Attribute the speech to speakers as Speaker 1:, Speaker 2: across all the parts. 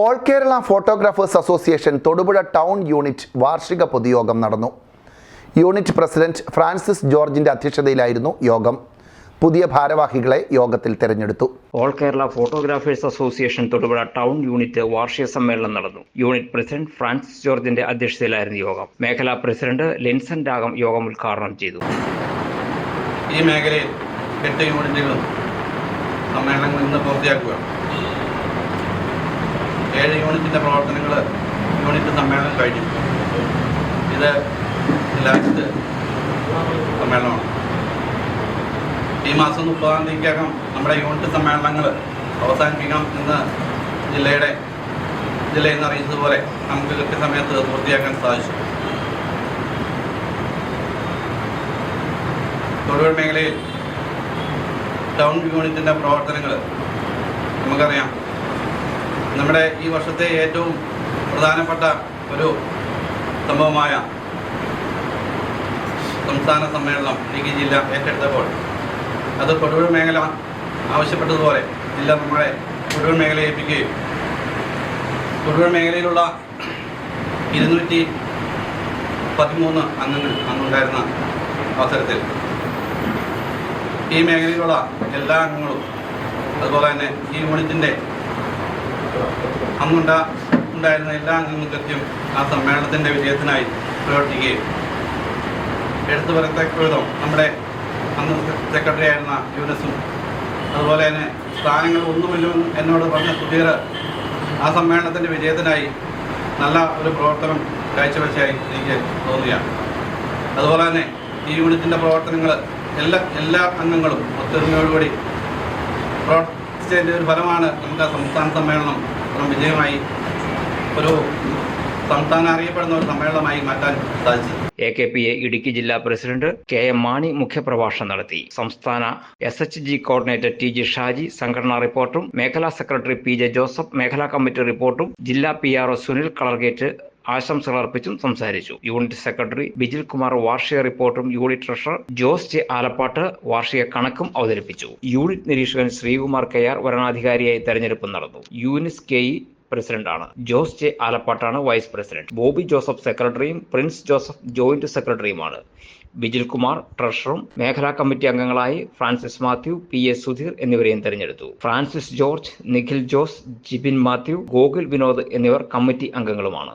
Speaker 1: All Kerala photographers association Thodupuzha town unit വാർഷിക പൊതുയോഗം നടന്നു യൂണിറ്റ് പ്രസിഡന്റ് ഫ്രാൻസിസ് ജോർജിന്റെ അധ്യക്ഷതയിലായിരുന്നു യോഗം. പുതിയ ഭാരവാഹികളെ യോഗത്തിൽ തെരഞ്ഞെടുത്തു.
Speaker 2: All Kerala photographers association Thodupuzha town unit വാർഷിക സമ്മേളനം നടന്നു യൂണിറ്റ് പ്രസിഡന്റ് ഫ്രാൻസിസ് ജോർജിന്റെ അധ്യക്ഷതയിലായിരുന്നു യോഗം. മേഖലാ പ്രസിഡന്റ് ലിൻസൺ രാഗം യോഗം ഉദ്ഘാടനം ചെയ്തു.
Speaker 3: ഈ മേഖലയിൽ എട്ട് യൂണിറ്റുകളും സമ്മേളനങ്ങൾ ഇന്ന് പൂർത്തിയാക്കുകയാണ്. ഏഴ് യൂണിറ്റിന്റെ പ്രവർത്തനങ്ങൾ യൂണിറ്റ് സമ്മേളനം കഴിഞ്ഞു. ഇത് ലാസ്റ്റ് സമ്മേളനമാണ്. ഈ മാസം മുപ്പതാം തീയതിക്കകം നമ്മുടെ യൂണിറ്റ് സമ്മേളനങ്ങൾ അവസാനിപ്പിക്കണം എന്ന് ജില്ലയുടെ ജില്ലയിൽ നിന്ന് അറിയിച്ചതുപോലെ നമുക്ക് കൃത്യസമയത്ത് പൂർത്തിയാക്കാൻ സാധിച്ചു. തൊഴിൽ മേഖലയിൽ ടൗൺ യൂണിറ്റിന്റെ പ്രവർത്തനങ്ങൾ നമുക്കറിയാം. നമ്മുടെ ഈ വർഷത്തെ ഏറ്റവും പ്രധാനപ്പെട്ട ഒരു സംഭവമായ സംസ്ഥാന സമ്മേളനം ഇടുക്കി ജില്ല ഏറ്റെടുത്തപ്പോൾ അത് തൊടുപുഴ മേഖല ആവശ്യപ്പെട്ടതുപോലെ ജില്ല നമ്മളെ തൊടുപുഴ മേഖലയെ ഏൽപ്പിക്കുകയും തൊടുപുഴ മേഖലയിലുള്ള ഇരുന്നൂറ്റി പതിമൂന്ന് അംഗങ്ങൾ അന്നുണ്ടായിരുന്ന അവസരത്തിൽ ഈ മേഖലയിലുള്ള എല്ലാ അംഗങ്ങളും അതുപോലെ തന്നെ ഈ യൂണിറ്റിന്റെ അന്നുണ്ട ഉണ്ടായിരുന്ന എല്ലാ അംഗങ്ങൾക്കും ആ സമ്മേളനത്തിന്റെ വിജയത്തിനായി പ്രവർത്തിക്കുകയും. എടുത്തു പറയത്തക്ക വിധം നമ്മുടെ അന്ന് സെക്രട്ടറി ആയിരുന്ന യൂനസും അതുപോലെ തന്നെ സ്ഥാനങ്ങൾ ഒന്നുമില്ലെന്ന് എന്നോട് പറഞ്ഞ സുധീർ ആ സമ്മേളനത്തിന്റെ വിജയത്തിനായി നല്ല ഒരു പ്രവർത്തനം കാഴ്ചവെച്ചായി എനിക്ക് തോന്നുകയാണ് അതുപോലെ തന്നെ ഈ യൂണിറ്റിന്റെ പ്രവർത്തനങ്ങൾ എല്ലാ എല്ലാ അംഗങ്ങളും ഒത്തൊരുമയോടുകൂടി പ്രവർത്തിച്ചതിന്റെ ഒരു ഫലമാണ് നമുക്ക് ആ സംസ്ഥാന സമ്മേളനം അത്രയും വിജയമായി ഒരു സംസ്ഥാനം അറിയപ്പെടുന്ന ഒരു സമ്മേളനമായി മാറ്റാൻ സാധിച്ചു.
Speaker 2: A K P A Idukki ജില്ലാ പ്രസിഡന്റ് കെ എം മാണി മുഖ്യപ്രഭാഷണം നടത്തി. സംസ്ഥാന S H G coordinator T G Shaji സംഘടനാ റിപ്പോർട്ടും മേഖലാ സെക്രട്ടറി പി ജെ ജോസഫ് മേഖലാ കമ്മിറ്റി റിപ്പോർട്ടും ജില്ലാ പി ആർ ഒ സുനിൽ കളർഗേറ്റ് ആശംസകൾ അർപ്പിച്ചും സംസാരിച്ചു. യൂണിറ്റ് സെക്രട്ടറി ബിജിൽ കുമാർ വാർഷിക റിപ്പോർട്ടും unit treasurer Jose J Alappatt വാർഷിക കണക്കും അവതരിപ്പിച്ചു. യൂണിറ്റ് നിരീക്ഷകൻ ശ്രീകുമാർ കെ ആർ വരണാധികാരിയായി തെരഞ്ഞെടുപ്പ് നടന്നു. യൂനിസ് കെ ഇ പ്രസിഡന്റാണ് ജോസ് ജെ ആലപ്പാട്ടാണ് വൈസ് പ്രസിഡന്റ് ബോബി ജോസഫ് സെക്രട്ടറിയും പ്രിൻസ് ജോസഫ് ജോയിന്റ് സെക്രട്ടറിയുമാണ് ബിജിൽ കുമാർ ട്രഷറും മേഖലാ കമ്മിറ്റി അംഗങ്ങളായി Francis Mathew P S Sudheer എന്നിവരെയും തെരഞ്ഞെടുത്തു. Francis George Nikhil Jose Jibin Mathew Gokul Vinod എന്നിവർ കമ്മിറ്റി അംഗങ്ങളുമാണ്.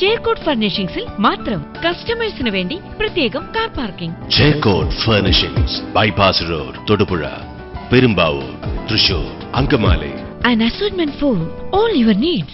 Speaker 4: ചേർക്കോട്ട് ഫർണിഷിംഗ്സിൽ മാത്രം കസ്റ്റമേഴ്സിന് വേണ്ടി പ്രത്യേകം car parking
Speaker 5: Chekkottu furnishings bypass road Thodupuzha Perumbavoor Thrissur Angamaly
Speaker 4: an assortment for all your needs.